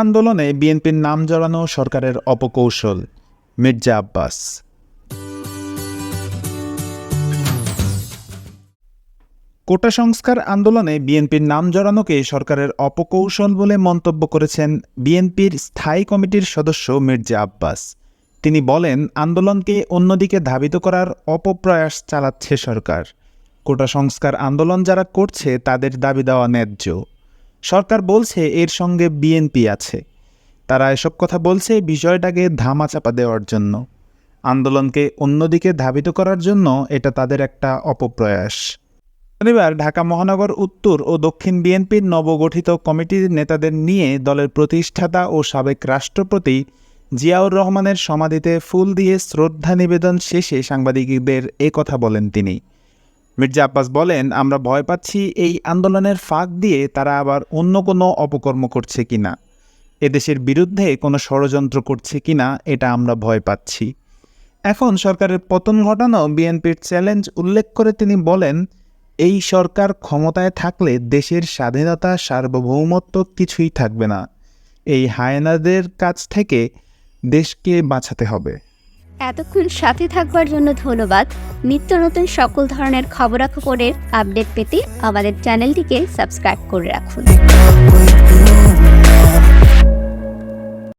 আন্দোলনে বিএনপির নাম জড়ানো সরকারের অপকৌশল মির্জা আব্বাস। কোটা সংস্কার আন্দোলনে বিএনপির নাম জড়ানোকে সরকারের অপকৌশল বলে মন্তব্য করেছেন বিএনপির স্থায়ী কমিটির সদস্য মির্জা আব্বাস। তিনি বলেন, আন্দোলনকে অন্যদিকে ধাবিত করার অপপ্রয়াস চালাচ্ছে সরকার। কোটা সংস্কার আন্দোলন যারা করছে, তাদের দাবি দেওয়া ন্যায্য। সরকার বলছে এর সঙ্গে বিএনপি আছে। তারা এসব কথা বলছে বিষয়টাকে ধামাচাপা দেওয়ার জন্য। আন্দোলনকে অন্যদিকে ধাবিত করার জন্য এটা তাদের একটা অপপ্রয়াস। শনিবার ঢাকা মহানগর উত্তর ও দক্ষিণ বিএনপির নবগঠিত কমিটির নেতাদের নিয়ে দলের প্রতিষ্ঠাতা ও সাবেক রাষ্ট্রপতি জিয়াউর রহমানের সমাধিতে ফুল দিয়ে শ্রদ্ধা নিবেদন শেষে সাংবাদিকদের কথা বলেন তিনি। মির্জা আব্বাস বলেন, আমরা ভয় পাচ্ছি এই আন্দোলনের ফাঁক দিয়ে তারা আবার অন্য কোনো অপকর্ম করছে কিনা? এদেশের বিরুদ্ধে কোনো ষড়যন্ত্র করছে কিনা, এটা আমরা ভয় পাচ্ছি। এখন সরকারের পতন ঘটানো বিএনপির চ্যালেঞ্জ উল্লেখ করে তিনি বলেন, এই সরকার ক্ষমতায় থাকলে দেশের স্বাধীনতা, সার্বভৌমত্ব কিছুই থাকবে না। এই হায়নাদের কাছ থেকে দেশকে বাঁচাতে হবে। এতক্ষণ সাথে থাকবার জন্য ধন্যবাদ। নিত্য নতুন সকল ধরনের খবরাখবরের আপডেট পেতে আমাদের চ্যানেলটিকে সাবস্ক্রাইব করে রাখুন।